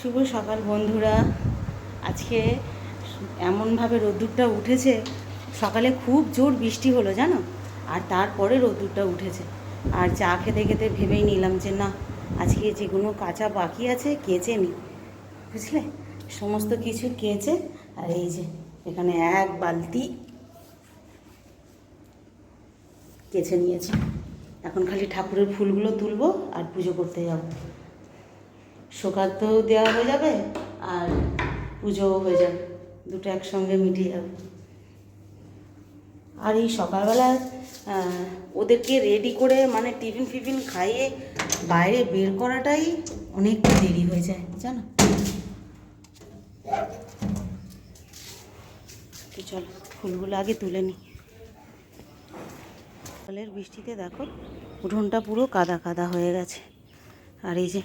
শুভ সকাল বন্ধুরা। আজকে এমনভাবে রোদ্দুরটা উঠেছে, সকালে খুব জোর বৃষ্টি হলো জানো? আর তারপরে রোদ্দুরটা উঠেছে। আর চা খেতে খেতে ভেবেই নিলাম যে না, আজকে যেগুলো কাঁচা বাকি আছে কেচে নিই বুঝলে? সমস্ত কিছু কেচে আর এই যে, এখানে এক বালতি কেচে নিয়েছি। এখন খালি ঠাকুরের ফুলগুলো তুলবো আর পুজো করতে যাব। শোকাতেও দেওয়া হয়ে যাবে আর পুজোও হয়ে যাবে। দুটো একসঙ্গে মিটিয়ে যাবে। আর এই সকালবেলা ওদেরকে রেডি করে মানে টিফিন ফিফিন খাইয়ে বাইরে বের করাটাই অনেকটা দেরি হয়ে যায়, জানো? চলো, ফুলগুলো আগে তুলে নিই। সকালের বৃষ্টিতে দেখো, উঠোনটা পুরো কাদা কাদা হয়ে গেছে। আর এই যে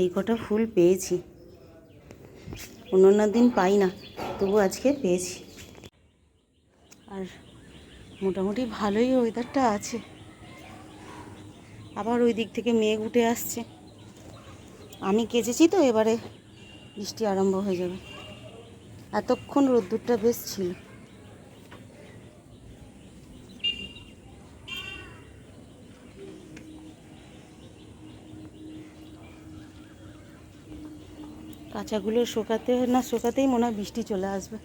এই কটা ফুল পেয়েছি। অন্য অন্য দিন পাই না, তবু আজকে পেয়েছি। আর মোটামুটি ভালোই ওয়েদারটা আছে। আবার ওই দিক থেকে মেঘ উঠে আসছে। আমি কেচেছি তো, এবারে বৃষ্টি আরম্ভ হয়ে যাবে। এতক্ষণ রোদ্দুরটা বেশ ছিল। কাঁচাগুলো শোকাতে না শোকাতেই মনে হয় বৃষ্টি চলে আসবে।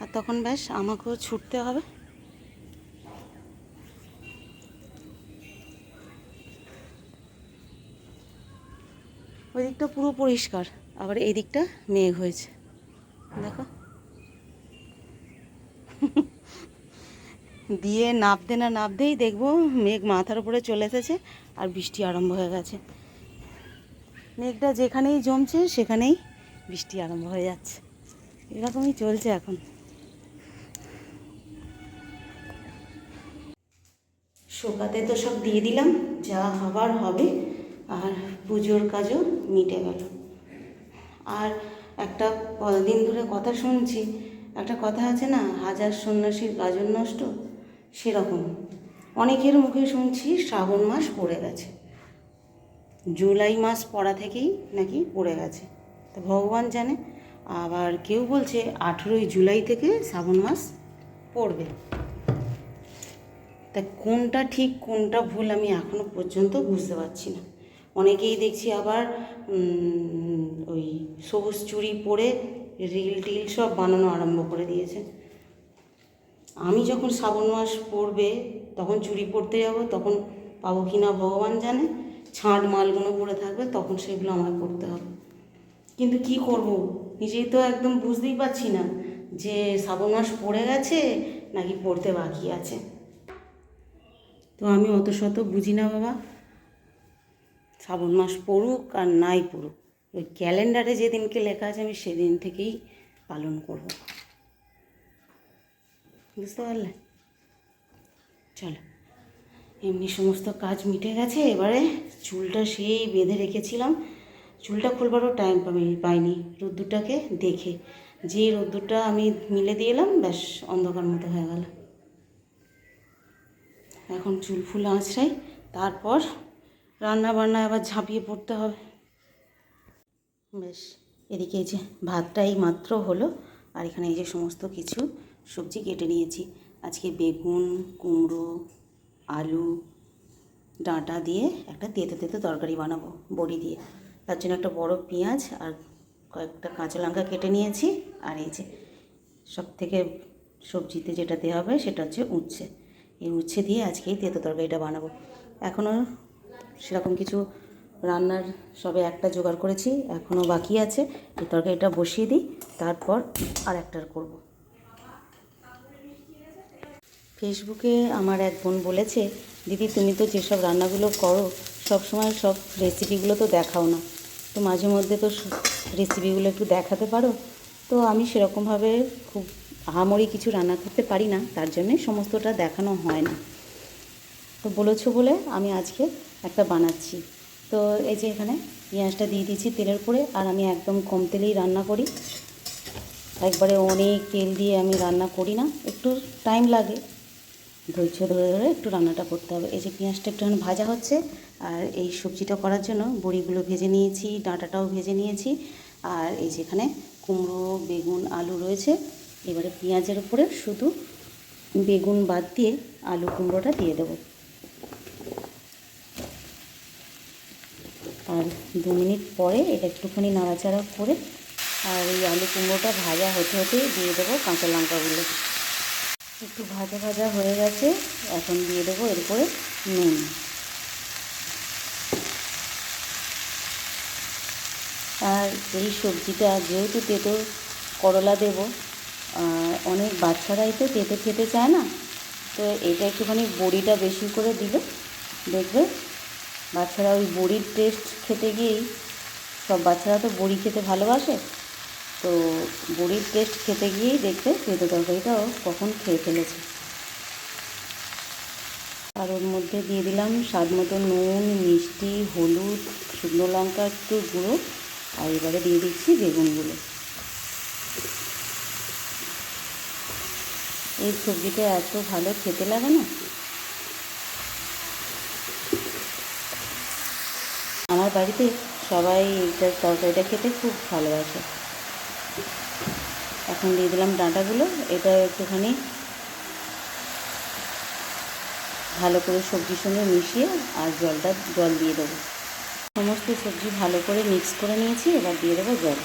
আর তখন ব্যাস আমাকেও ছুটতে হবে। ওই দিকটা পুরো পরিষ্কার, আবার এই দিকটা মেঘ হয়েছে। দেখো। দিয়ে নাবতে না নাবতেই দেখব মেঘ মাথার উপরে চলে এসেছে আর বৃষ্টি আরম্ভ হয়ে গেছে। মেঘটা যেখানেই জমছে, সেখানেই বৃষ্টি আরম্ভ হয়ে যাচ্ছে। এরকমই চলছে এখন। শোকাতে তো সব দিয়ে দিলাম, যা হবার হবে, আর পুজোর কাজও মিটে গেল। আর একটা কদিন ধরে কথা শুনছি, একটা কথা আছে না, হাজার সন্ন্যাসীর গাজন নষ্ট? সেরকম। অনেকের মুখে শুনছি শ্রাবণ মাস পড়ে গেছে। জুলাই মাস পড়া থেকেই নাকি পড়ে গেছে। তো ভগবান জানে, আবার কেউ বলছে আঠেরোই জুলাই থেকে শ্রাবণ মাস পড়বে। তা কোনটা ঠিক, কোনটা ভুল আমি এখনও পর্যন্ত বুঝতে পারছি না। অনেকেই দেখছি আবার ওই সবুজ চুড়ি পরে রিল টিল সব বানানো আরম্ভ করে দিয়েছে। আমি যখন শ্রাবণ মাস পড়বে, তখন চুড়ি পরতে যাব, তখন পাবো কি না ভগবান জানে। ছাঁট মালগুলো পড়ে থাকবে, তখন সেগুলো আমায় করতে হবে। কিন্তু কি করব? নিজেই তো একদম বুঝতেই পারছি না যে শ্রাবণ মাস পড়ে গেছে নাকি পড়তে বাকি আছে। তো আমি অত শত বুঝি না বাবা। শ্রাবণ মাস পড়ুক আর নাই পড়ুক। ওই ক্যালেন্ডারে যেদিনকে লেখা আছে আমি সেদিন থেকেই পালন করব। বুঝতে পারলে? চলো। এমনি সমস্ত কাজ মিটে গেছে, এবারে চুলটা সেই বেঁধে রেখেছিলাম। চুলটা খুলবারও টাইম পাই পাইনি রোদ্দুরটাকে দেখে। যেই রোদ্দুরটা আমি মিলে দিয়ে এলাম, ব্যাস অন্ধকার মতো হয়ে গেল। এখন চুল ফুল আঁচড়াই, তারপর রান্না বান্না আবার ঝাঁপিয়ে পড়তে হবে। বেশ এদিকে যে ভাতটা এই মাত্র হলো, আর এখানে এই যে সমস্ত কিছু সবজি কেটে নিয়েছি। আজকে বেগুন, কুমড়ো আলু, ডাঁটা দিয়ে একটা তেতে তেতে তরকারি বানাবো, বড়ি দিয়ে। তার জন্য একটা বড় পেঁয়াজ আর কয়েকটা কাঁচা লঙ্কা কেটে নিয়েছি। আর এই যে সব থেকে সবজিতে যেটা দেওয়া হবে সেটা হচ্ছে উচ্ছে। এই উচ্ছে দিয়ে আজকে এই তেতো তরকারিটা বানাবো। এখনও সেরকম কিছু রান্নার সবে একটা জোগাড় করেছি, এখনও বাকি আছে। এই তরকারিটা বসিয়ে দিই, তারপর আর একটার করব। ফেসবুকে আমার এক বোন বলেছে, দিদি, তুমি তো যেসব রান্নাগুলো করো সব সময় সব রেসিপিগুলো তো দেখাও না। তো মাঝে মধ্যে তো রেসিপিগুলো একটু দেখাতে পারো? তো আমি সেরকমভাবে খুব আহামরি কিছু রান্না করতে পারি না, তার জন্যে সমস্তটা দেখানো হয় না। তো বলেছ বলে আমি আজকে একটা বানাচ্ছি। তো এই যে এখানে পেঁয়াজটা দিয়ে দিয়েছি তেলের উপরে, আর আমি একদম কম তেলেই রান্না করি। একবারে অনেক তেল দিয়ে আমি রান্না করি না, একটু টাইম লাগে। ধৈর্য ধরে ধরে একটু রান্নাটা করতে হবে। এই যে পেঁয়াজটা একটুখানি ভাজা হচ্ছে, আর এই সবজিটা করার জন্য বড়িগুলো ভেজে নিয়েছি, ডাঁটাটাও ভেজে নিয়েছি। আর এই যেখানে কুমড়ো, বেগুন, আলু রয়েছে। এবারে পেঁয়াজের উপরে শুধু বেগুন বাদ দিয়ে আলু কুমড়োটা দিয়ে দেবো। আর দু মিনিট পরে এটা একটুখানি নাড়াচাড়া করে, আর এই আলু কুমড়োটা ভাজা হতে হতে দিয়ে দেবো কাঁচা লঙ্কাগুলো। একটু ভাজা ভাজা হয়ে গেছে, এখন দিয়ে দেবো এরপরে নুন। আর এই সবজিটা যেহেতু তেতো করলা দেবো অনেক বাচ্চারাই তো তেতো খেতে চায় না, তো এটা একটুখানি বড়িটা বেশি করে দিলে। দেখবে বাচ্চারা ওই বড়ির টেস্ট খেতে গিয়েই, সব বাচ্চারা তো বড়ি খেতে ভালোবাসে তো বড়ির টেস্ট খেতে গিয়েই দেখবে তেতো তরকারিটাও কখন খেয়ে ফেলেছে। আর ওর মধ্যে দিয়ে দিলাম স্বাদ মতো নুন, মিষ্টি, হলুদ, শুকনো লঙ্কা একটু গুঁড়ো, আর এবারে দিয়ে দিচ্ছি বেগুনগুলো এই সবজিটা এত ভালো খেতে লাগে না। আমার বাড়িতে সবাই এইটা তরকারিটা খেতে খুব ভালোবাসে। এখন দিয়ে দিলাম ডাঁটাগুলো। এটা একটুখানি ভালো করে সবজির সঙ্গে মিশিয়ে আর জলটা, জল দিয়ে দেবো। সমস্ত সবজি ভালো করে মিক্স করে নিয়েছি, এবার দিয়ে দেবো জল।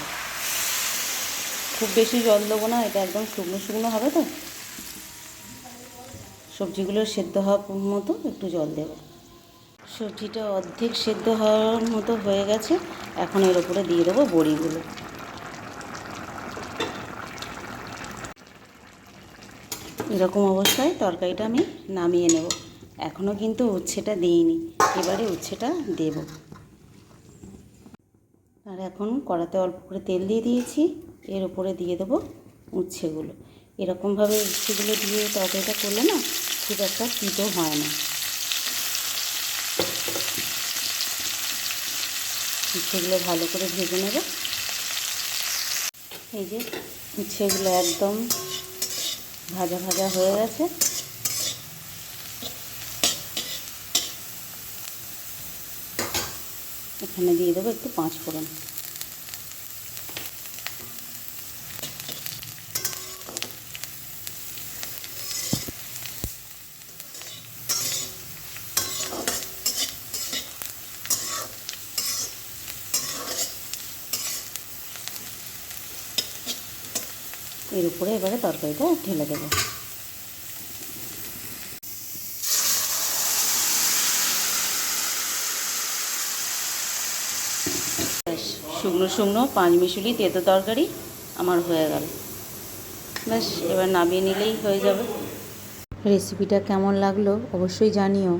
খুব বেশি জল দেবো না, এটা একদম শুকনো শুকনো হবে তো। সবজিগুলো সেদ্ধ হওয়ার মতো একটু জল দেবো। সবজিটা অর্ধেক সেদ্ধ হওয়ার মতো হয়ে গেছে, এখন এর উপরে দিয়ে দেবো বড়িগুলো। এরকম অবস্থায় তরকারিটা আমি নামিয়ে নেব। এখনও কিন্তু উচ্ছেটা দিইনি। এবারে উচ্ছেটা দেব। আর এখন কড়াতে অল্প করে তেল দিয়ে দিয়েছি। এর উপরে দিয়ে দেবো উচ্ছেগুলো। এরকমভাবে উচ্ছেগুলো দিয়ে তরকারিটা করলে না খুব একটা তিতো হয় না। উচ্ছেগুলো ভালো করে ভেজে নেব। এই যে উচ্ছেগুলো একদম ভাজা ভাজা হয়ে গেছে। এখানে দিয়ে দেবো একটু পাঁচ ফোড়ন। এর উপরে এবারে তরকারিটা ঢেলে দেবো। শুকনো শুকনো পাঁচ মিশুলি তেতো তরকারি আমার হয়ে গেল। ব্যাস এবার নামিয়ে নিলেই হয়ে যাবে। রেসিপিটা কেমন লাগল অবশ্যই জানিও।